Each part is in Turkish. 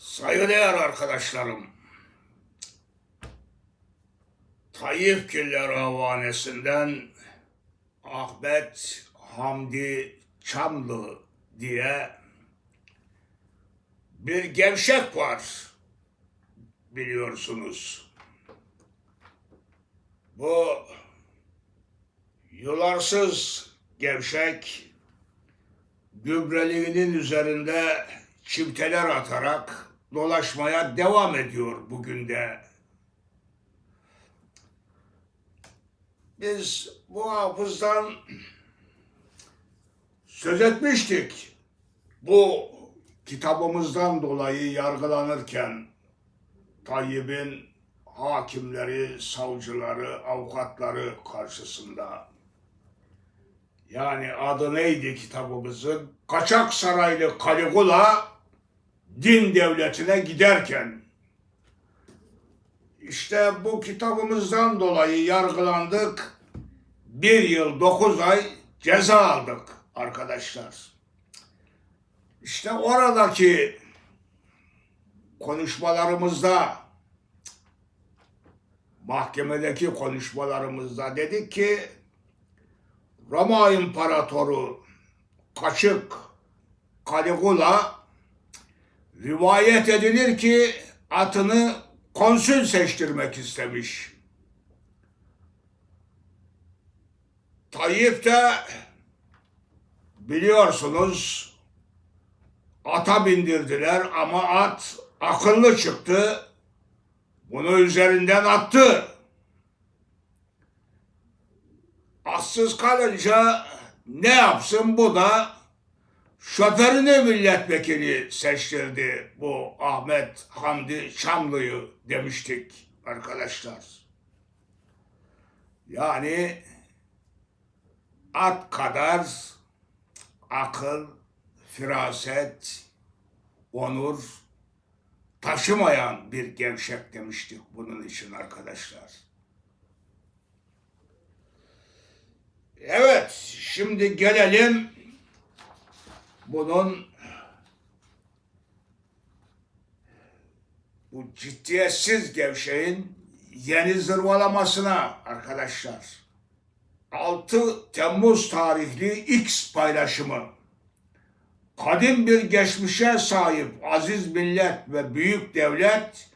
Saygıdeğer arkadaşlarım, Tayyip Killer Havanesi'nden Ahmet Hamdi Çamlı diye bir gevşek var biliyorsunuz. Bu yularsız gevşek gübreliğinin üzerinde çimteler atarak dolaşmaya devam ediyor bugün de. Biz bu hafızdan söz etmiştik. Bu kitabımızdan dolayı yargılanırken Tayyip'in hakimleri, savcıları, avukatları karşısında. Yani adı neydi kitabımızın? Kaçak Saraylı Caligula din devletine giderken. İşte bu kitabımızdan dolayı yargılandık. Bir yıl dokuz ay ceza aldık arkadaşlar. İşte oradaki konuşmalarımızda mahkemedeki konuşmalarımızda dedik ki Roma İmparatoru Kaçık Caligula rivayet edilir ki atını konsül seçtirmek istemiş. Tayyip de biliyorsunuz ata bindirdiler ama at akıllı çıktı. Bunu üzerinden attı. Atsız kalınca ne yapsın bu da şoförünü milletvekili seçtirdi bu Ahmet Hamdi Çamlı'yı demiştik arkadaşlar. Yani at kadar akıl, firaset, onur taşımayan bir gevşek demiştik bunun için arkadaşlar. Evet, şimdi gelelim bunun bu ciddiyetsiz gevşeğin yeni zırvalamasına arkadaşlar. 6 Temmuz tarihli X paylaşımı. Kadim bir geçmişe sahip aziz millet ve büyük devlet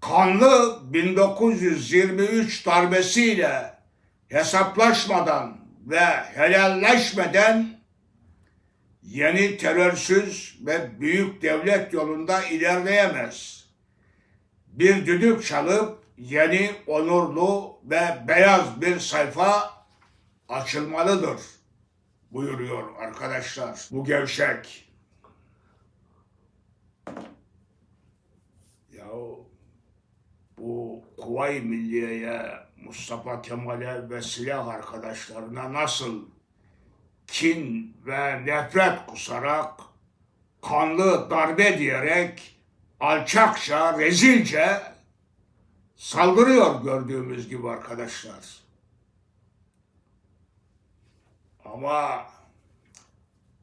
kanlı 1923 darbesiyle hesaplaşmadan ve helalleşmeden yeni terörsüz ve büyük devlet yolunda ilerleyemez. Bir düdük çalıp yeni onurlu ve beyaz bir sayfa açılmalıdır buyuruyor arkadaşlar. Bu gevşek. Ya bu Kuvayi Milliye'ye, Mustafa Kemal'e ve silah arkadaşlarına nasıl kin ve nefret kusarak, kanlı darbe diyerek, alçakça, rezilce saldırıyor gördüğümüz gibi arkadaşlar. Ama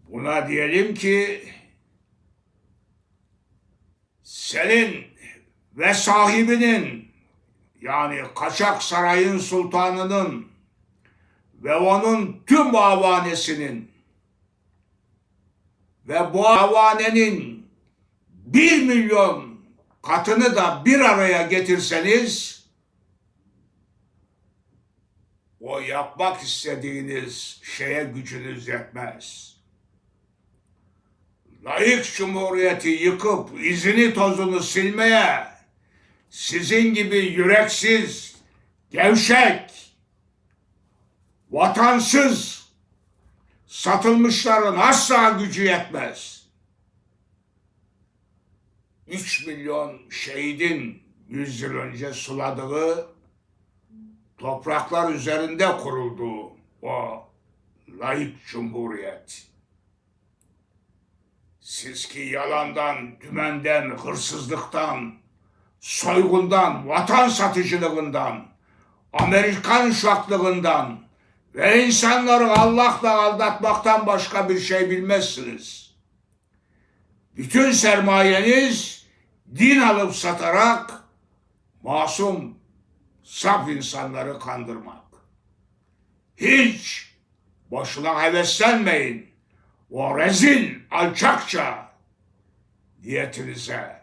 buna diyelim ki senin ve sahibinin yani Kaçak Sarayın Sultanı'nın ve onun tüm avanesinin ve bu avanenin bir milyon katını da bir araya getirseniz o yapmak istediğiniz şeye gücünüz yetmez. Layık cumhuriyeti yıkıp izini tozunu silmeye sizin gibi yüreksiz, gevşek, vatansız satılmışların asla gücü yetmez. 3 milyon şehidin 100 yıl önce suladığı topraklar üzerinde kuruldu o layık cumhuriyet. Siz ki yalandan, dümenden, hırsızlıktan, soygundan, vatan satıcılığından, Amerikan şaklığından ve insanları Allah'la aldatmaktan başka bir şey bilmezsiniz. Bütün sermayeniz din alıp satarak masum, saf insanları kandırmak. Hiç boşuna heveslenmeyin. O rezil, alçakça niyetinize.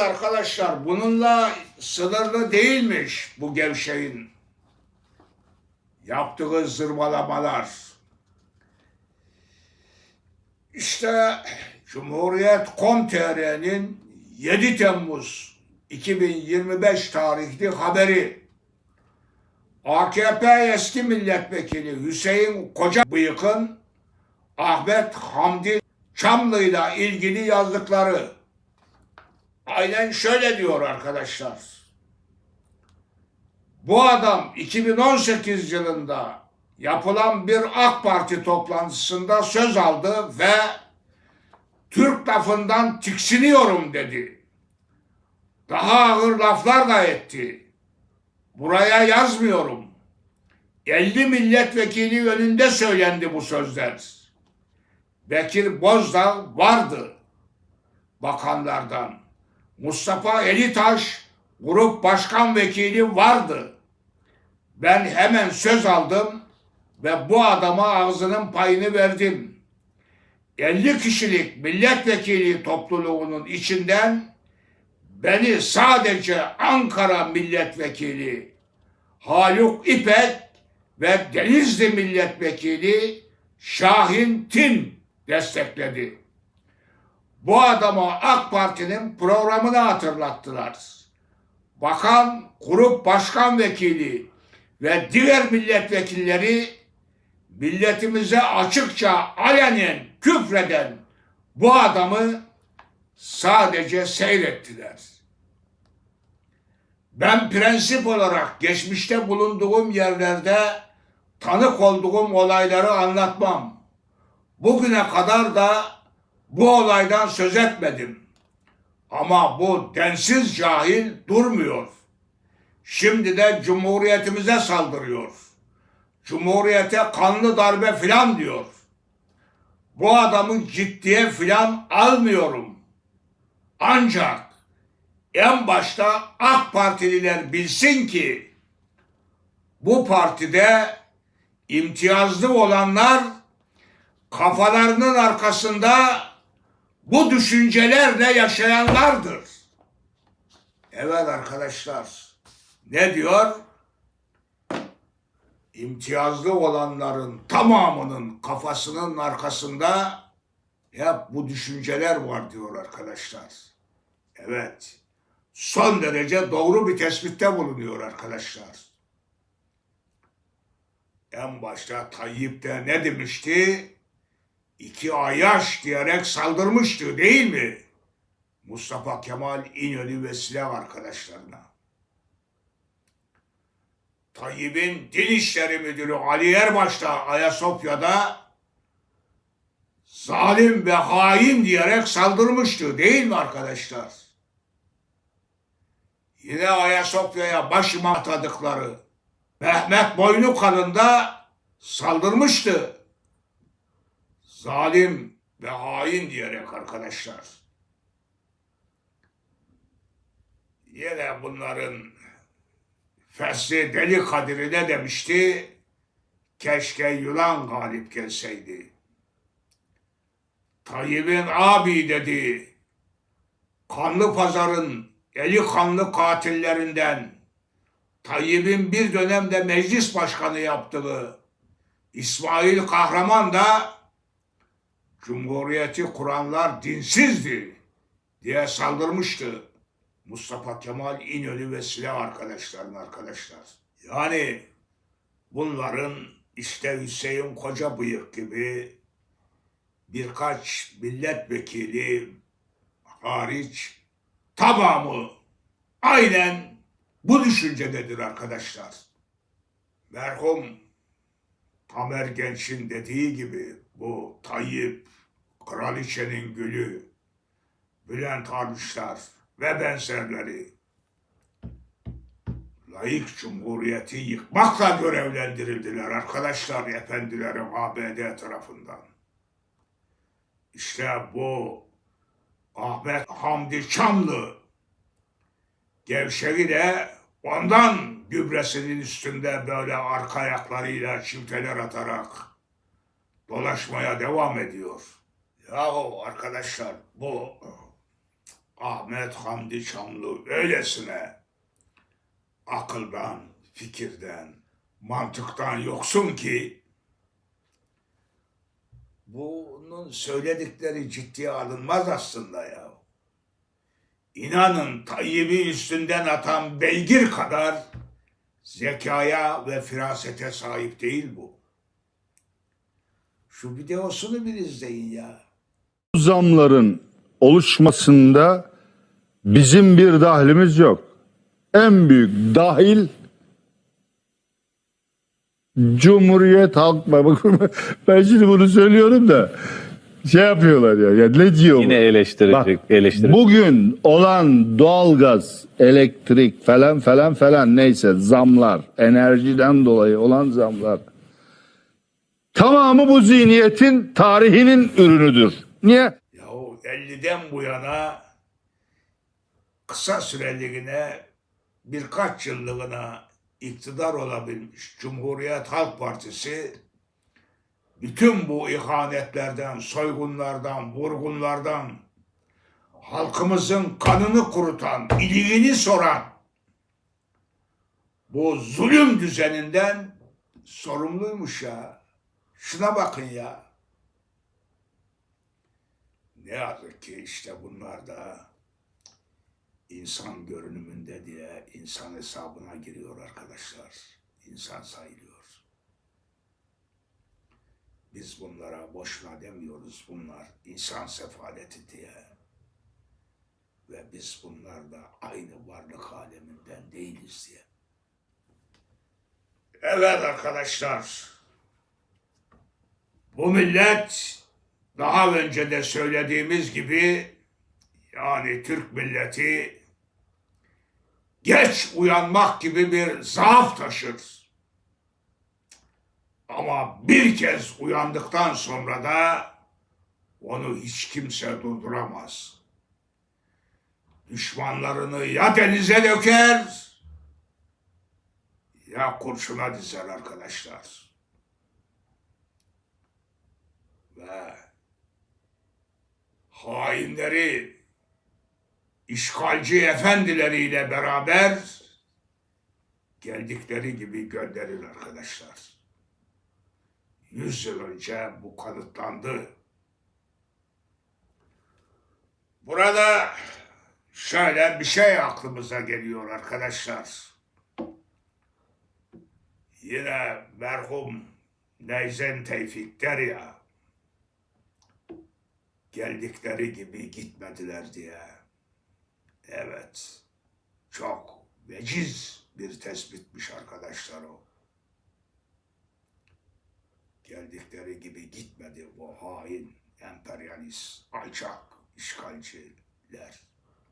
Evet arkadaşlar bununla sınırlı değilmiş bu gevşeyin yaptığı zırvalamalar. İşte Cumhuriyet.com.tr'nin 7 Temmuz 2025 tarihli haberi. AKP eski milletvekili Hüseyin Kocabıyık'ın Ahmet Hamdi Çamlı'yla ilgili yazdıkları. Aynen şöyle diyor arkadaşlar. Bu adam 2018 yılında yapılan bir AK Parti toplantısında söz aldı ve Türk lafından tiksiniyorum dedi. Daha ağır laflar da etti. Buraya yazmıyorum. 50 milletvekili önünde söylendi bu sözler. Bekir Bozdağ vardı bakanlardan. Mustafa Elitaş grup başkan vekili vardı. Ben hemen söz aldım ve bu adama ağzının payını verdim. 50 kişilik milletvekili topluluğunun içinden beni sadece Ankara milletvekili Haluk İpek ve Denizli milletvekili Şahin Tin destekledi. Bu adama AK Parti'nin programını hatırlattılar. Bakan, grup başkan vekili ve diğer milletvekilleri milletimize açıkça alenen küfreden bu adamı sadece seyrettiler. Ben prensip olarak geçmişte bulunduğum yerlerde tanık olduğum olayları anlatmam. Bugüne kadar da bu olaydan söz etmedim. Ama bu densiz cahil durmuyor. Şimdi de cumhuriyetimize saldırıyor. Cumhuriyete kanlı darbe filan diyor. Bu adamı ciddiye filan almıyorum. Ancak en başta AK Partililer bilsin ki bu partide imtiyazlı olanlar kafalarının arkasında bu düşüncelerle yaşayanlardır. Evet arkadaşlar. Ne diyor? İmtiyazlı olanların tamamının kafasının arkasında hep bu düşünceler var diyor arkadaşlar. Evet. Son derece doğru bir tespitte bulunuyor arkadaşlar. En başta Tayyip de ne demişti? İki ayaş diyerek saldırmıştı değil mi? Mustafa Kemal İnönü ve silah arkadaşlarına. Tayyip'in Din İşleri Müdürü Ali Erbaş da Ayasofya'da zalim ve hain diyerek saldırmıştı değil mi arkadaşlar? Yine Ayasofya'ya başıma atadıkları Mehmet Boynukalın da saldırmıştı. Zalim ve hain diyerek arkadaşlar. Yine bunların Fesli Deli Kadir'i ne demişti? Keşke Yunan galip gelseydi. Tayyip'in abi dedi. Kanlı pazarın eli kanlı katillerinden Tayyip'in bir dönemde meclis başkanı yaptığı İsmail Kahraman da Cumhuriyeti kuranlar dinsizdi diye saldırmıştı. Mustafa Kemal İnönü ve silah arkadaşlarına arkadaşlar. Yani bunların işte Hüseyin Kocabıyık gibi birkaç milletvekili hariç tamamı aynen bu düşüncededir arkadaşlar. Merhum Tamer Genç'in dediği gibi bu Tayyip, Kraliçenin Gülü, Bülent Armışlar ve benzerleri layık cumhuriyeti yıkmakla görevlendirildiler arkadaşlar efendilerim ABD tarafından. İşte bu Ahmet Hamdi Çamlı gevşeği de ondan gübresinin üstünde böyle arka ayaklarıyla çimteler atarak dolaşmaya devam ediyor. Yahu arkadaşlar bu Ahmet Hamdi Çamlı öylesine akıldan, fikirden, mantıktan yoksun ki bunun söyledikleri ciddiye alınmaz aslında ya. İnanın Tayyip'i üstünden atan beygir kadar zekaya ve firasete sahip değil bu. Şu videosunu bir izleyin ya. Bu zamların oluşmasında bizim bir dahlimiz yok. En büyük dahil Cumhuriyet Halk Bakın ben şimdi bunu söylüyorum da şey yapıyorlar ya. ya ne diyor bu? Yine eleştirecek, Bak, eleştirecek. Bugün olan doğalgaz, elektrik falan falan falan neyse zamlar, enerjiden dolayı olan zamlar tamamı bu zihniyetin tarihinin ürünüdür. Niye? Yahu 50'den bu yana kısa süreliğine birkaç yıllığına iktidar olabilmiş Cumhuriyet Halk Partisi bütün bu ihanetlerden, soygunlardan, vurgunlardan halkımızın kanını kurutan, iliğini soran bu zulüm düzeninden sorumluymuş ya. Şuna bakın ya. Ne yazık ki işte bunlar da insan görünümünde diye insan hesabına giriyor arkadaşlar. İnsan sayılıyor. Biz bunlara boşuna demiyoruz bunlar insan sefaleti diye. Ve biz bunlar da aynı varlık aleminden değiliz diye. Evet arkadaşlar. Bu millet daha önce de söylediğimiz gibi yani Türk milleti geç uyanmak gibi bir zaaf taşır. Ama bir kez uyandıktan sonra da onu hiç kimse durduramaz. Düşmanlarını ya denize döker ya kurşuna dizer arkadaşlar. Ve hainleri işgalci efendileriyle beraber geldikleri gibi gönderir arkadaşlar. Yüz yıl önce bu kanıtlandı. Burada şöyle bir şey aklımıza geliyor arkadaşlar. Yine merhum Neyzen Tevfik der ya, geldikleri gibi gitmediler diye. Evet, çok veciz bir tespitmiş arkadaşlar o. Geldikleri gibi gitmedi bu hain, emperyalist, alçak işgalciler.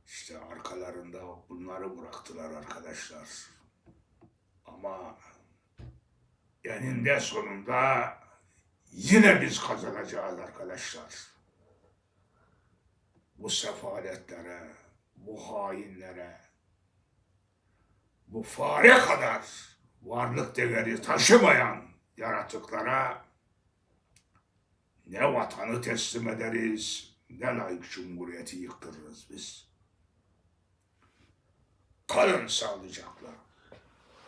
İşte arkalarında bunları bıraktılar arkadaşlar. Ama eninde sonunda yine biz kazanacağız arkadaşlar. Bu sefaletlere, bu hainlere, bu fare kadar varlık değeri taşımayan yaratıklara ne vatanı teslim ederiz, ne layık cumhuriyeti yıktırırız biz. Kalın sağlıcakla.